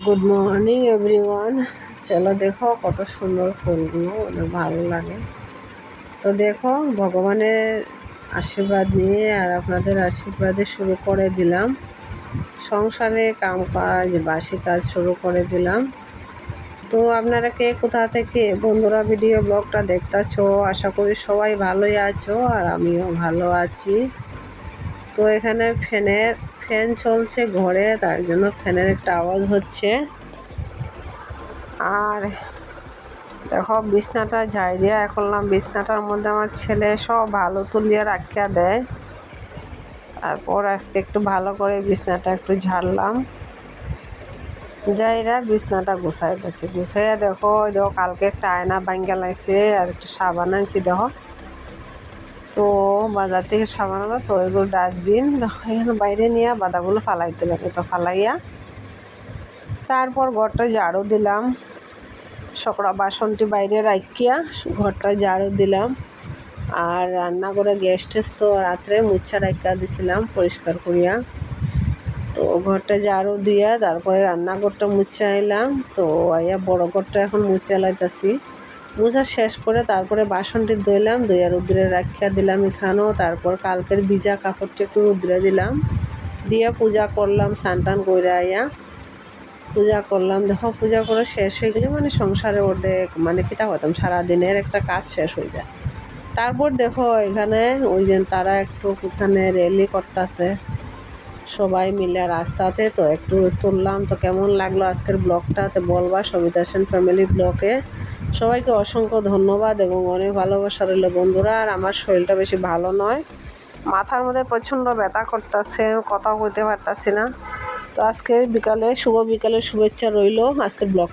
Good morning everyone চলো দেখো কত সুন্দর ফুলগুলো অনেক ভালো লাগে। তো দেখো, ভগবানের আশীর্বাদ নিয়ে আর আপনাদের আশীর্বাদে শুরু করে দিলাম। সংসারে কাম কাজ বাসি কাজ শুরু করে দিলাম। তো আপনারা কে কোথা থেকে? বন্ধুরা, ভিডিও ব্লগটা দেখতেছো? আশা করি সবাই ভালোই আছো আর আমিও ভালো আছি। তো এখানে ফ্যানের ফ্যান চলছে ঘরে, তার জন্য ফ্যানের একটা আওয়াজ হচ্ছে। আর দেখো, বিছনাটা যাই ঝাইরিয়া করলাম বিছনাটার মধ্যে আমার ছেলে সব ভালো তুলিয়া রাখিয়া দেয়। তারপর আজকে একটু ভালো করে বিছনাটা একটু ঝাড়লাম। যাইরা বিছনাটা গুছাইতেছি গুছাইয়া দেখো দেখো, কালকে একটা আয়না ভাঙ্গা লাগছে আর একটা সাবান আনছি, দেখো। তো বাজার থেকে আনো, তো এগুলো ডাস্টবিন এখানে বাইরে নিয়ে বাদাগুলো ফালাইতে লাগে, তো ফালাইয়া তারপর ঘরটা ঝাড়ু দিলাম। সকরা বাসনটি বাইরে রাখিয়া ঘরটা ঝাড়ু দিলাম। আর রান্না করে গ্যাস টেস তো রাত্রে মুচ্ছা রাখিয়া দিছিলাম, পরিষ্কার করিয়া। তো ঘরটা ঝাড়ু দিয়া তারপরে রান্নাঘরটা মুচ্ছা এলাম তো আইয়া বড় ঘরটা এখন মুচ্ছা লাইতাছি। মোজা শেষ করে তারপরে বাসনটি ধুইলাম ধুইয়া রুদ্রে রাখিয়া দিলাম এখানেও। তারপর কালকের ভিজা কাপড়টি একটু রুদ্রে দিলাম। দিয়ে পূজা করলাম, স্নান করে আইয়া পূজা করলাম। দেখো, পূজা করে শেষ হয়ে গেলে মানে সংসারে অর্ধেক মানে কিতা হতাম সারাদিনের একটা কাজ শেষ হয়ে যায়। তারপর দেখো, এখানে ওই যে তারা একটু ওখানে র্যালি করতেছে। সবাই মিলে রাস্তাতে তো একটু তুললাম। তো কেমন লাগল আজকের ব্লগটা? তো বলবা সবিতা সেন ফ্যামিলি ব্লকে সবাইকে অসংখ্য ধন্যবাদ এবং অনেক ভালোবাসা রইল বন্ধুরা। আর আমার শরীরটা বেশি ভালো নয়। মাথার মধ্যে প্রচণ্ড ব্যথা করতেছে কথা বলতে পারতাছি না। তো আজকে বিকালে, শুভ বিকালে শুভেচ্ছা রইল আজকের ব্লগ